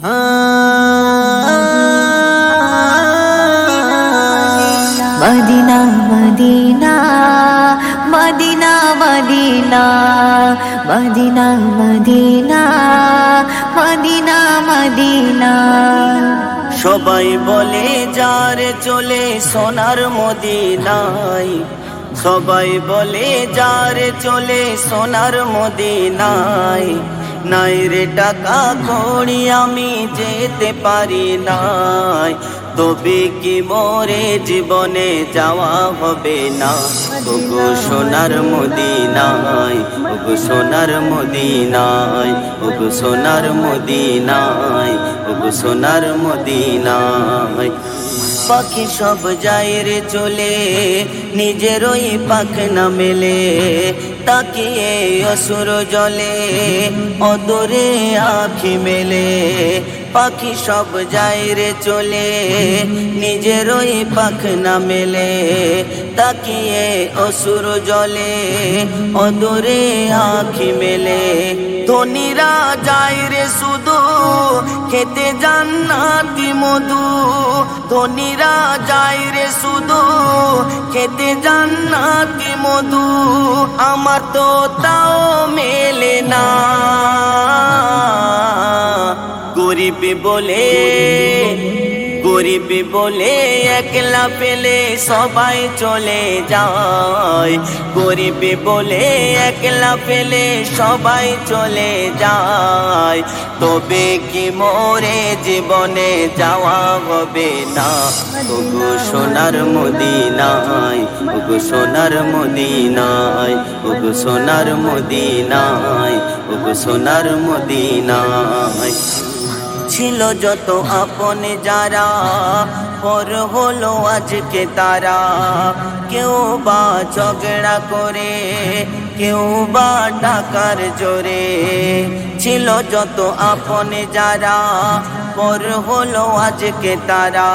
Medina Medina Medina Medina Medina Medina Medina Medina. সবাই বলে যারে চলে সোনার মদিনায়। সবাই বলে যার চলে সোনার মদিনায়। নাই রে টাকা করি আমি যেতে পারি নাই। তবে কি মোরে জীবনে যাওয়া হবে না? ওগো সোনার মদিনায়, ওগো সোনার মদিনায়, ওগো সোনার মদিনায়, ওগো সোনার মদিনায়। পাখি সব যায় রে চলে নিজেরই পাখ না মেলে, তাকিয়ে অসুর জলে, অদরে আখি মেলে, পাখি সব যায় রে চলে নিজেরই পাখ না মেলে, তাকিয়ে অসুর জলে, অদরে আখি মেলে। ধনীরা যায় রে শুধু খেতে জান্নাতি মধু। ধনীরা যায় রে শুধু খেতে জান্নাতি মধু। আমার তো তাও মেলে না। গরিব বলে গরিব বলে একলা পেলে সবাই চলে যায়। গরিব বলে একলা পেলে সবাই চলে যায়। তবে কি মোরে জীবনে যাওয়া হবে না? ওগো সোনার মদিনায়, ওগো সোনার মদিনায়, ওগো সোনার মদিনায়, ওগো সোনার মদিনায়। ছিল যত আপনে যারা, পর হলো আজকে তারা। কেউ বা ঝগড়া করে, কেউ বা টাকার জোরে। ছিল যত আপনে যারা, পর হলো আজকে তারা।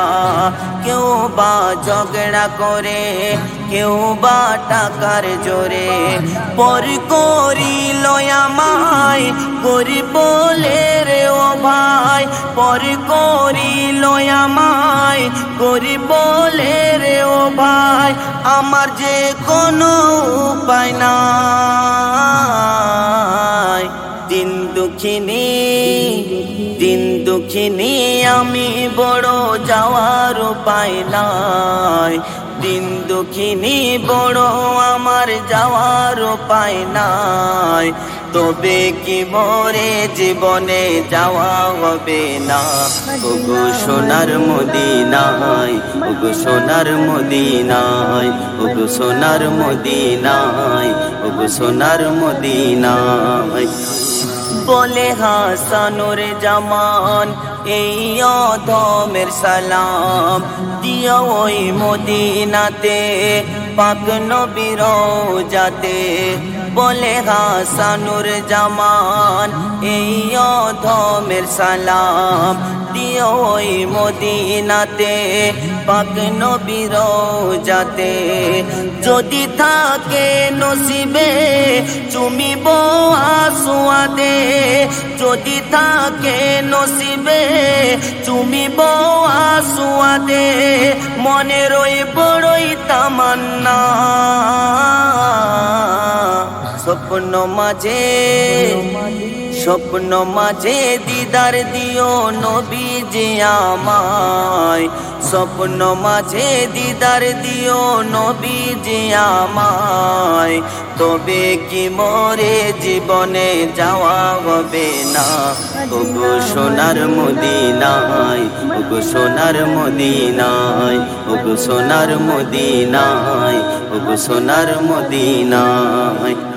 কেউ বা ঝগড়া করে, কেউ বা টাকার জোরে। পর করিল আমায় করি বলে রে ও ভাই পর করিল আমায় করি বলে রে ও ভাই, আমার যে কোনো উপায় নাই। দিন দুঃখিনী দিন দুঃখিনী, আমি বড় যাওয়ার নাই। দিন দুঃখিনী বড় আমার যাওয়ার উপায় নাই। তবে কি মোরে জীবনে যাওয়া হবে না? ওগো সোনার মদিনায়, ওগো সোনার মদিনায়, ওগো সোনার মদিনায়, ওগো সোনার মদিনায়। বলে হাসানোর জামান, এই অধমের সালাম দিও ওই মদিনাতে, পাক নবীর যাতে বলে হাসানুর জামান, এই অধমের সালাম দিও ওই মদিনাতে, পাক নবীর যাতে যদি থাকে নসিবে, চুমিব আসুয়াদে যদি থাকে নসিবে, চুমিব আসুয়াদে মনে রই বড়ই তামান্না। স্বপ্ন মাঝে স্বপ্ন মাঝে দিদার দিও নবী যে আমায়। স্বপ্ন মাঝে দিদার দিও নবী যে আমায়। তবে কি মরে জীবনে যাওয়া হবে না? ওগো সোনার মদিনায়, ওগো সোনার মদিনায়, ওগো সোনার মদিনায়, ওগো সোনার মদিনায়।